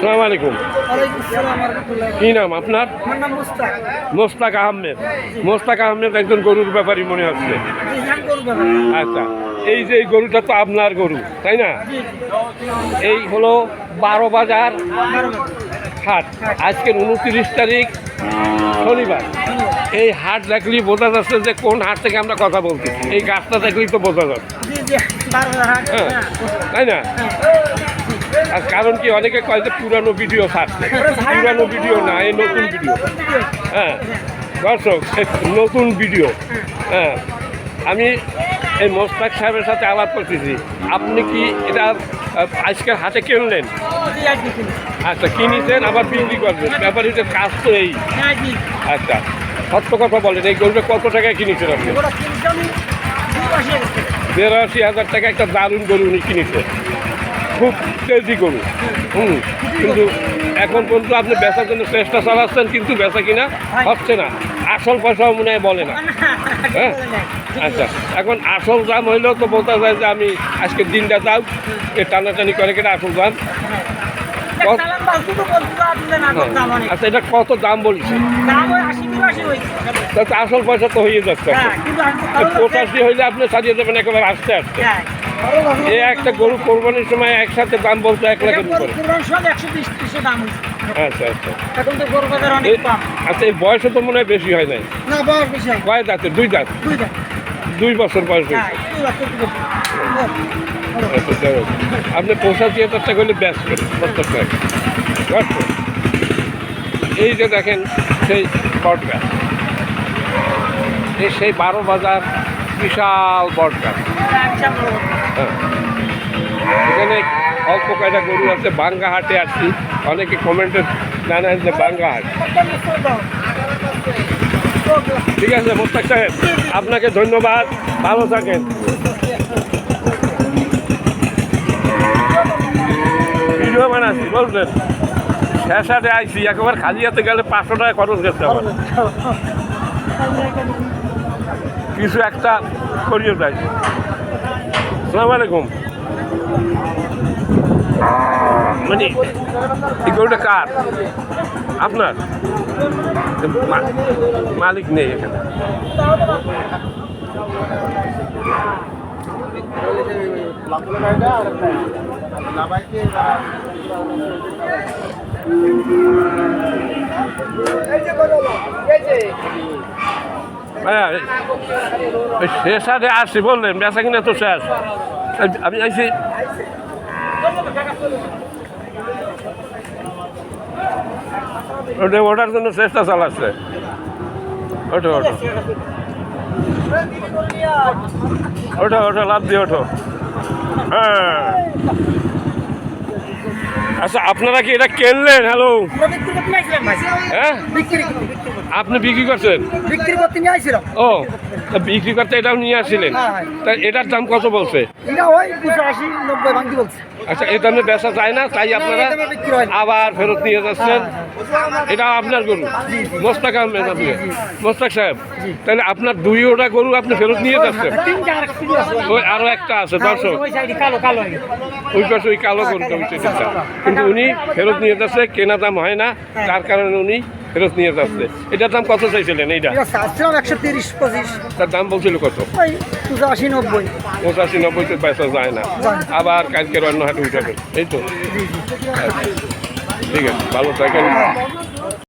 সালাম আলাইকুম। কি নাম আপনার? মুস্তাক আহমেদ। মোস্তাক আহমেদ একজন গরুর ব্যাপারী মনে হচ্ছে। না। আচ্ছা এই যে এই গরুটা তো আপনার গরু তাই না। এই হলো বারো বাজার হাট। আজকের উনত্রিশ তারিখ শনিবার। এই হাট দেখলেই বোঝা যাচ্ছে যে কোন হাট থেকে আমরা কথা বলছি এই গাছটা দেখলেই তো বোঝা যাচ্ছে। হ্যাঁ হ্যাঁ। তাই না? আর কারণ কি অনেকে কয় যে পুরানো ভিডিও ছাড়ছে পুরানো ভিডিও না এই নতুন ভিডিও। হ্যাঁ দর্শক নতুন ভিডিও। হ্যাঁ আমি এই মোস্তাক সাহেবের সাথে আলাপ করতেছি। আপনি কি এটা আজকের হাতে কিনলেন। আচ্ছা কিনেছেন আবার বিক্রি করবেন ব্যাপারীদের কাজ তো এই। হ্যাঁ, আচ্ছা সত্য কথা বলেন এই গরুটা কত টাকায় কিনেছেন আপনি। বিরাশি হাজার টাকা একটা দারুণ গরু উনি কিনেছে খুব তেজি গরু। হুম কিন্তু এখন পর্যন্ত আপনি বেচার জন্য চেষ্টা চালাচ্ছেন কিন্তু বেচা কিনা হচ্ছে না। আসল পয়সাও মনে হয় বলে না। হ্যাঁ? আচ্ছা এখন আসল দাম হইলেও তো বলতে যায় যে আমি আজকে দিনটা যাও এ টানাটানি করে কেটে আসল দাম। হ্যাঁ। আচ্ছা এটা কত দাম বলছে? আসল পয়সা তো হয়ে যাচ্ছে। হ্যাঁ, কারও পঁচাশি হইলে আপনি সারিয়ে দেবেন একেবারে আস্তে আস্তে। এই একটা গরু কোরবানির সময় একসাথে দাম বলতে এক লাখের উপরে পুরান সব 120 ত্রিশে দাম হয়েছে। আচ্ছা আচ্ছা এখন তো গরু বাজার অনেক এই- কম। আচ্ছা এই বয়সও তো মনে হয় বেশি হয় নাই না, বয়স বেশি হয়। কয় দাঁতে দুই দাঁত দুই বছর বয়স হ্যাঁ, হয়েছে। আচ্ছা। আপনি পঁচাশি হাজার টাকা হলে ব্যস্ত সত্তর টাকা? এই যে দেখেন সেই বট গাছ এই সেই বারো বাজার বিশাল বড়। হ্যাঁ। এখানে অল্প কয়টা গরু আছে, বাঙ্গা হাটে আসছি অনেকে কমেন্টে জানান যে বাঙ্গা হাট একটা মিশ্র দাও। ঠিক আছে মোস্তাক সাহেব, আপনাকে ধন্যবাদ ভালো থাকেন ভিডিও বানাচ্ছি বলছেন শেষাতে আইসি একবার খালি হাতে গেলে পাঁচশো টাকা খরচ করতে হবে কিছু একটা করিয়ে দেয় সালাম আলাইকুম। মানে এই গরুটা কার? আপনার? মালিক নেই এখানে। হ্যাঁ ওই শেষ আগে আসছি বললেন, বেচা কিনা তো শেষ। আমি আইছি। ওটা ওঠার জন্য চেষ্টা চালাচ্ছে। ওঠো ওঠো। ওঠো ওঠো, লাভ দিয়ে ওঠো। হ্যাঁ। আচ্ছা আপনারা কি এটা কিনলেন হ্যালো। হ্যাঁ। আপনি বিক্রি করছেন বিক্রি করতে নিয়ে আইছিলাম। ও বিক্রি করতে এটাও নিয়ে আসছিলেন হ্যাঁ। তা এটার দাম কত বলছে এটা ওই 85, 90 ভাঙতি বলছে। আচ্ছা এই দামে বেচা যায় না তাই আপনারা হয়। আবার ফেরত নিয়ে যাচ্ছেন হ্যাঁ। এটা আপনার গরু মোস্তাক আহমেদ আপনি। মোস্তাক সাহেব তাহলে আপনার দুই ওটা গরু আপনি ফেরত নিয়ে যাচ্ছেন। ওই আরও একটা আছে দর্শক ওই হয়ে পাশে ওই কালো গরুটা কিন্তু উনি ফেরত নিয়ে যাচ্ছে কেনা দাম হয় না তার কারণে উনি ফেরত নিয়ে যাচ্ছে। এটার দাম কত চাইছিলেন এইটা? একশো তিরিশ পঁচিশ। তার দাম বলছিল কত? 85, 90 পঁচাশি নব্বইতে পয়সা যায় না। আবার কালকের অন্য হাটে উঠাবেন এই তো? আচ্ছা। ঠিক আছে ভালো থাকেন।